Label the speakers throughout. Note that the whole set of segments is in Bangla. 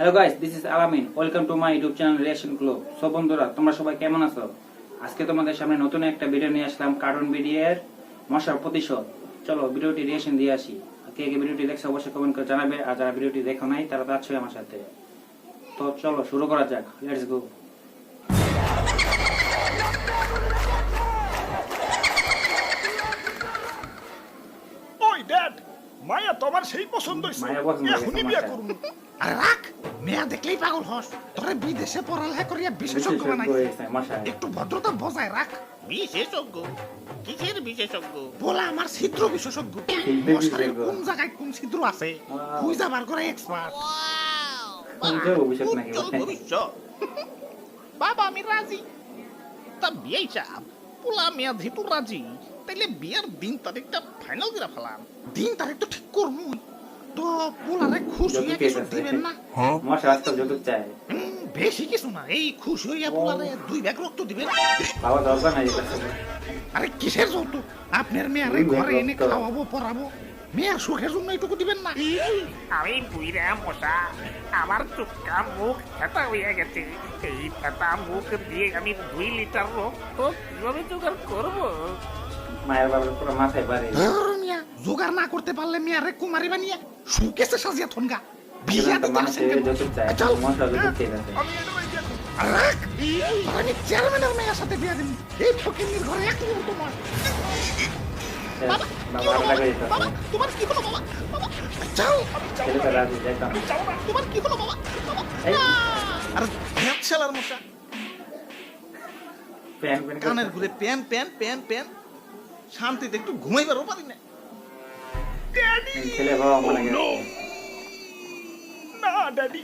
Speaker 1: Hello guys this is Alamin welcome to my YouTube channel reaction club so বন্ধুরা তোমরা সবাই কেমন আছো? আজকে তোমাদের সামনে নতুন একটা ভিডিও নিয়ে আসলাম কার্টুন ভিডিওর মশার প্রতিশোধ। চলো ভিডিওটি রিয়াকশন দিয়ে আসি। কে কে ভিডিওটি দেখছ অবশ্যই কমেন্ট করে জানাবে। আর যারা ভিডিওটি দেখো নাই তারা তো আমার সাথে। তো চলো শুরু করা যাক। লেটস গো
Speaker 2: ওই ড্যাড মায়া তোমার সেই পছন্দ হইছে
Speaker 1: মায়া পছন্দ হইছে
Speaker 2: এখনই বিয়া। করুন।
Speaker 3: রাখ মেয়া দেখলেই পাগল হস। তোরে বিদেশে পড়ালেখা করিয়া বিশেষজ্ঞ বানাই একটু ভদ্রতা বজায় রাখ।
Speaker 4: বিশেষজ্ঞ? কিসের বিশেষজ্ঞ?
Speaker 3: বলা আমার ছিদ্র বিশেষজ্ঞ। কোন জায়গায় কোন ছিদ্র আছে. তুই যাবার করে এক্সপার্ট
Speaker 1: ভবিষ্যৎ।
Speaker 4: বাবা আমি রাজি। তা বিয়ে সাহেব পোলা মেয়া যেহেতু রাজি তাইলে বিয়ার দিন তারিখটা ফাইনাল করে ফেলাম।
Speaker 3: দিন তারিখ তো ঠিক করমুই। তো পোলারে খুশ হইয়া কিছু দিবেন না।
Speaker 1: মশা আজকাল যৌতুক চায়।
Speaker 3: হুম, বেশি কিছু না। এই খুশ হইয়া পোলারে দুই ব্যাগ রক্ত দিবেন।
Speaker 1: বাবা দরকার নাই
Speaker 3: আরে কিসের যৌতুক আপনার মেয়ারে ঘরে এনে খাওয়াবো পড়াবো। মেয়ার সুখের জন্য এইটুকু দিবেন না।
Speaker 4: আমি বুইরা মশা আমার চুক্কা মুখ ফেটা হইয়া গেছে। এই ফেটা মুখ দিয়ে আমি দুই লিটার রক্ত কীভাবে জোগাড় করব?
Speaker 1: মায়ের বাবার পুরো মাথায় বাড়ি।
Speaker 3: জোগাড় না করতে পারলে মিয়ারে কুমারী বানিয়ে সুকেসে সাজিয়া থনগা। বিয়া
Speaker 1: তো
Speaker 3: দিতে
Speaker 1: মানুষের
Speaker 3: আসেন চল।
Speaker 1: চাইতেছে
Speaker 2: আমি
Speaker 3: চেয়ারম্যানের মেয়ের সাথে বিয়া দিন এই ফকিন্নির ঘরে এক মুহূর্ত নয়।
Speaker 1: বাবা
Speaker 3: বাবা তোমার কি হলো বাবা? বাবা যাও।
Speaker 1: ছেলেটা রাজি যাইতাম
Speaker 3: তোমার কি হলো বাবা? বাবা
Speaker 1: এই।
Speaker 5: আর ভ্যাট ছেলার মশা।
Speaker 1: প্যান প্যান
Speaker 5: কানের ঘুরে প্যান প্যান প্যান প্যান। শান্তিতে একটু ঘুমাইবারও পারি না
Speaker 1: ছেলে বাবা মারা গেছে।
Speaker 2: না ড্যাডি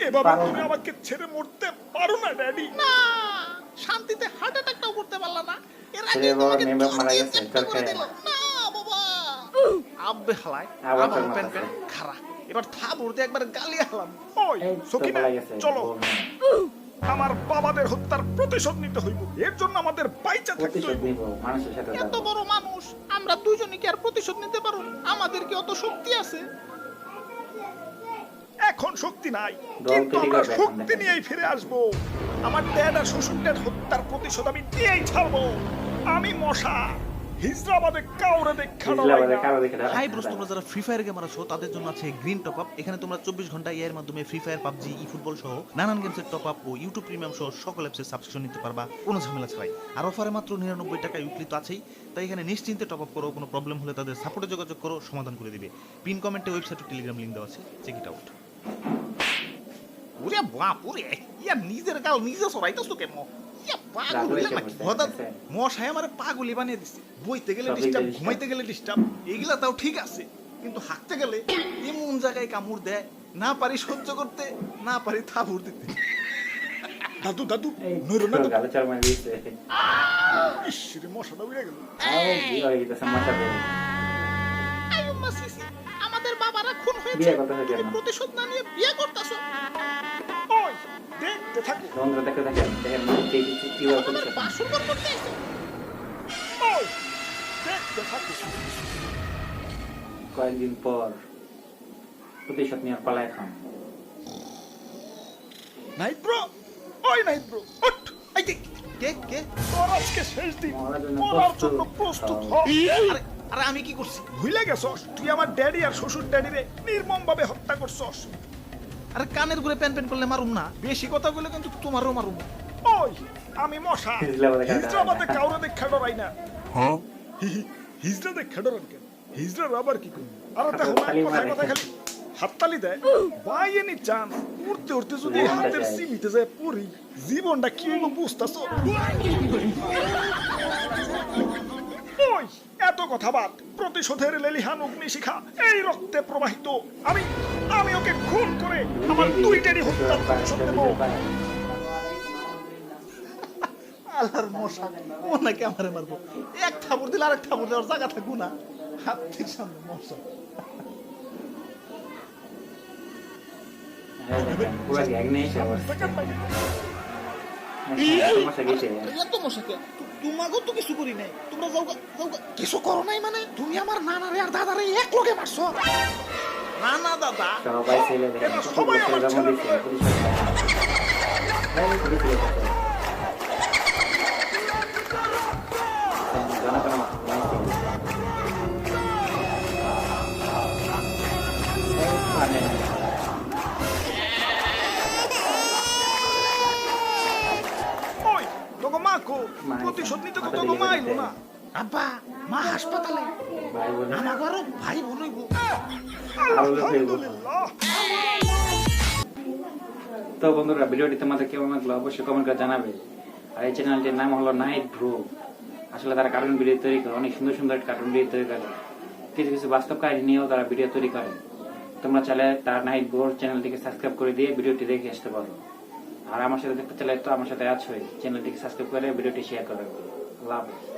Speaker 2: এভাবে তুমি আমাকে ছেড়ে মরতে পারো না ড্যাডি
Speaker 3: না! শান্তিতে হার্ট অ্যাটাকটাও করতে পারলা না। এর আগে তোমাকে
Speaker 1: মারা গেছে,
Speaker 3: চেষ্টা করে
Speaker 1: চরকায়।
Speaker 3: দিল। না বাবা!
Speaker 5: আব্বে হালায়
Speaker 1: আবার
Speaker 5: আবার প্যান প্যান খারা এবার একবার গালি হালাম।
Speaker 2: ওই সকিনা চলো। আমার বাবাদের হত্যার প্রতিশোধ নিতে হইব। এর জন্য আমাদের বাইচা থাকতে হইব
Speaker 1: নিব মানুষের সাথে
Speaker 3: এত বড় আমরা দুজনে কি আর প্রতিশোধ নিতে পারো? আমাদের কি অত শক্তি আছে?
Speaker 2: এখন শক্তি নাই কিন্তু আমরা শক্তি নিয়েই ফিরে আসব। আমার ড্যাড আর শ্বশুরদের হত্যার প্রতিশোধ আমি নিয়েই ছাড়বো। আমি মশা। হিজরাবাদে কাউরে দেখা
Speaker 1: হিজলাবাদে কারও দেখে ডাকা
Speaker 5: হাই ব্রোস তোমরা যারা ফ্রি ফায়ার গেমার আছো তাদের জন্য আছে গ্রিন টপ আপ এখানে তোমরা চব্বিশ ঘণ্টা এর মাধ্যমে free fire PUBG e football সহ নানান গেমসের টপ আপ ও ইউটিউব প্রিমিয়াম সহ সকল অ্যাপসের সাবস্ক্রিপশন নিতে পারবা। কোনো ঝামেলা ছাড়াই। আর অফারে মাত্র নিরানব্বই টাকা উইকলি তো আছেই। তাই এখানে নিশ্চিন্তে টপ আপ করো কোনো প্রবলেম হলে তাদের সাপোর্টে যোগাযোগ করো সমাধান করে দিবে। পিন কমেন্টে ওয়েবসাইট ও টেলিগ্রাম লিঙ্ক দেওয়া আছে। চেক ইট আউট
Speaker 3: ওরে বাপ ওরে ইয়া নিজের গাল নিজে সরাইতেছো কেন? ইয়া।
Speaker 5: মশাই আমার পাগলি বানিয়ে দিছে বইতে গেলে ডিস্টার্ব ঘুমাইতে গেলে ডিস্টার্ব এগুলা তাও ঠিক আছে কিন্তু হাঁটতে গেলে এমন জায়গায় কামড় দেয় না পারি সহ্য করতে না পারি থাবুর দিতে
Speaker 2: দাদু দাদু নইরো না
Speaker 1: গালে চড় মারি দিয়েছে।
Speaker 2: ইস রে মশাটা উড়ে গেল
Speaker 1: এই, কি হয়ে মশা বের। বিয়ে করতে হবে কেন?
Speaker 3: প্রতিশোধ না নিয়ে বিয়ে করতেছো
Speaker 2: ওই দেখতে থাকো
Speaker 1: বন্ধুরা দেখে দেখেন দেখেন কি কি- কীভাবে
Speaker 3: আমাদের বাসুর করতে
Speaker 2: ওই দেখতে থাকো
Speaker 1: কয়েকদিন পর প্রতিশোধ নিয়ে পালায় খান
Speaker 2: নাইট ব্রো ওই নাইট ব্রো ওঠ
Speaker 5: এই দেখ, কে কে
Speaker 2: তোর আজকে শেষ দিন
Speaker 1: মরার জন্য প্রস্তুত।
Speaker 2: জন্য প্রস্তুত হ
Speaker 5: আরে আমি কি করছি?
Speaker 2: ভুলে গেছস তুই আমার ড্যাডি আর শ্বশুর ড্যাডিরে নির্মম ভাবে হত্যা করছস।
Speaker 5: আরে কানের ঘুরে প্যান প্যান করলে মারুম না? বেশি কথা বলে কিন্তু তোমারও মারুম।
Speaker 2: ওই আমি মশা।
Speaker 1: হিজলাবাদে কাউরে
Speaker 2: দেখা ডরাই না। হ্যাঁ? হিজরা দেখা ডরান কেন? হিজরার আবার কি করবি? আর দেখো
Speaker 1: খালি
Speaker 2: কথায় খালি। হাততালি দেয় বাই এনি চান্স। উড়তে উড়তে যদি
Speaker 1: জীবনটা
Speaker 2: হাতের। সীমিতে যায় পড়ি জীবনটা কি হইব বুঝতেছো ওই এত কথা বাদ প্রতিশোধের লেলিহান অগ্নিশিখা এই রক্তে প্রবাহিত। আমি আমি ওকে খুন করে আমার দুই ডেডি হত্যার প্রতিশোধ নেব
Speaker 5: আল্লাহর মশা ও নাকি আমারে মারবো? এক থাবুর দিলে আরেক থাবুর দেওয়ার জায়গা থাকব না। হাতের সামনে মশা
Speaker 1: দেখেন, পুরা গ্যাং।
Speaker 2: দেখেন ভাই,
Speaker 1: এত মশা
Speaker 5: মশাকে তোমাকেও তো কিছু করি নাই। তোমরা যাও যাও
Speaker 3: কিছু করো নাই মানে? তুমি আমার নানারে আর দাদারে এক লগে মারছো দাদা?
Speaker 1: সবাই ছেলে
Speaker 2: সবাই আমার ছেলে তোকে মা কো
Speaker 1: মা
Speaker 2: প্রতিশোধ নিতে তো
Speaker 1: দেয়।
Speaker 2: না?
Speaker 3: আব্বা মা হাসপাতালে।
Speaker 1: ভাই বোন
Speaker 3: আমারও ভাই বোন হইব
Speaker 1: তো বন্ধুরা ভিডিওটি তোমাদের কেমন লাগল অবশ্যই কমেন্ট করে জানাবে। আর এই চ্যানেলটির নাম হলো নাইট ব্রো আসলে তারা কার্টুন ভিডিও তৈরি করে অনেক সুন্দর সুন্দর কার্টুন ভিডিও তৈরি করে। কিছু কিছু বাস্তব কাহিনী নিয়েও তারা ভিডিও তৈরি করে। তোমরা চাইলে তার নাইট ব্রোর চ্যানেলটিকে সাবস্ক্রাইব করে দিয়ে ভিডিওটি দেখে আসতে পারো। আর আমার সাথে দেখতে চাইলে তো আমার সাথে আছোই চ্যানেলটিকে সাবস্ক্রাইব করে ভিডিওটি শেয়ার করে আল্লাহ হাফেজ।